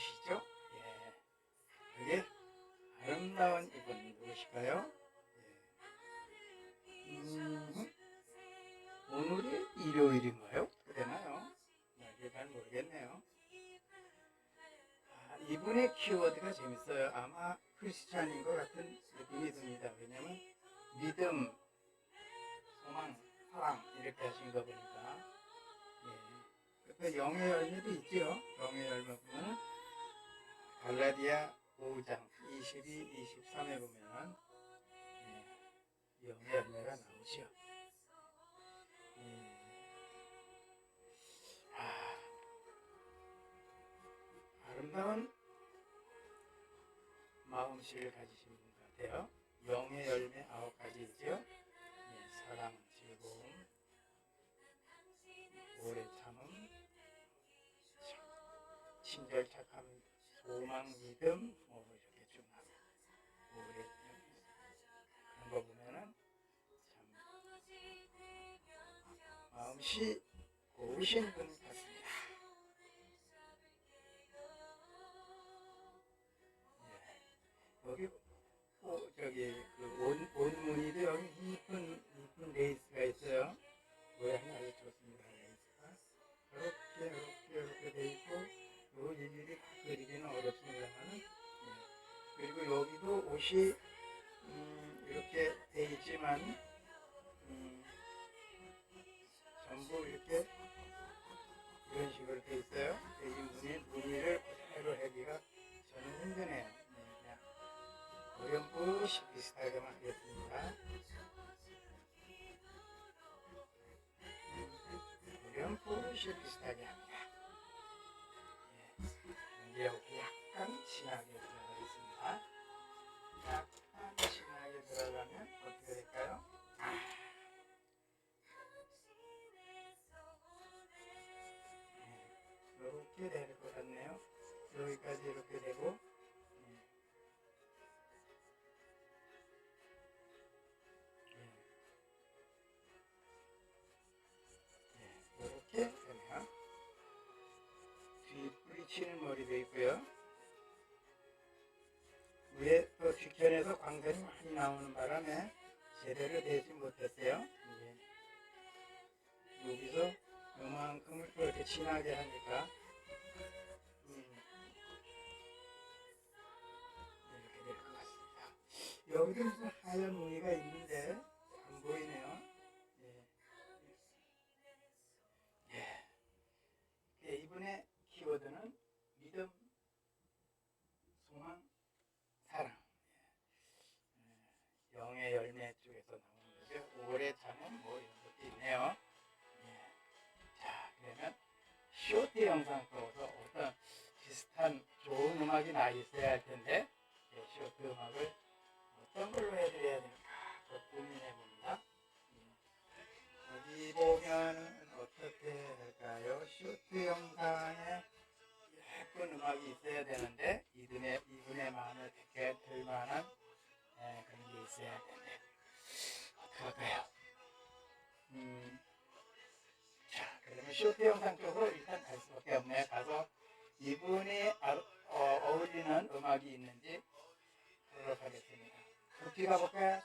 보시죠. 예. 그게 아름다운 이분 누구실까요? 예. 음, 오늘이 일요일인가요? 그되나요? 이게 잘 모르겠네요. 아, 이분의 키워드가 재밌어요. 아마 크리스찬인 것 같은 느낌이 듭니다. 왜냐면 믿음, 소망, 사랑 이렇게 하신 거 보니까 예. 그 영의 열매도 있죠. 영의 열매 보면 갈라디아 5장 22, 23에 보면 예. 영의 열매가 나오죠. 예. 아, 아름다운 마음씨를 가지신 분 같아요. 영의 열매 아홉 가지이죠. 예, 사랑, 즐거움, 오래 참음, 참, 친절, 착함, 소망, 믿음, 뭐 이렇게 쭉 나와. 오래 그런 거 보면은 참 마음씨 고우신 분 같습니다. 예. 여기 어, 저기 그 온 온무늬도 여기 이 옷이 음, 이렇게 돼 있지만 음, 전부 이렇게 이런 식으로 돼 있어요. 이 무늬 무늬를 그대로 하기가 저는 힘드네요. 네, 그냥 어렴풋이 비슷하게만 하겠습니다. 어렴풋이 비슷하게 합니다. 예, 이제 약간 진하게 이렇게 될 것 같네요. 여기까지 이렇게 되고 예. 예. 예. 이렇게 되면 뒤 뿌리치는 머리도 있고요. 위에 또 뒤편에서 광선이 많이 나오는 바람에 제대로 되지 못했어요. 여기서 요만큼을 또 이렇게 진하게 하니까 여기도 무슨 하얀 무늬가 있는데 안 보이네요. 예. 예. 예, 이분의 키워드는 믿음, 소망, 사랑. 예. 영의 열매 쪽에서 나오는 거죠. 오래 참은 뭐 이런 것도 있네요. 예. 자, 그러면 쇼트 영상 속에서 어떤 비슷한 좋은 음악이 나 있어야 할 텐데, 예, 쇼트 음악을 어떤 걸로 해드려야 될까, 또 고민해 봅니다. 예. 여기 보면은 어떻게 할까요? 쇼트 영상에 예쁜 음악이 있어야 되는데, 이분의, 이분의 마음에 듣게 들 만한 예, 그런 게 있어야 되는데, 어떻게 할까요? 음, 자, 그러면 쇼트 영상 쪽으로 일단 갈 수밖에 없네요. 가서 이분이 아, 어, 울리는 음악이 있는지 보도록 하겠습니다. Cortina porque...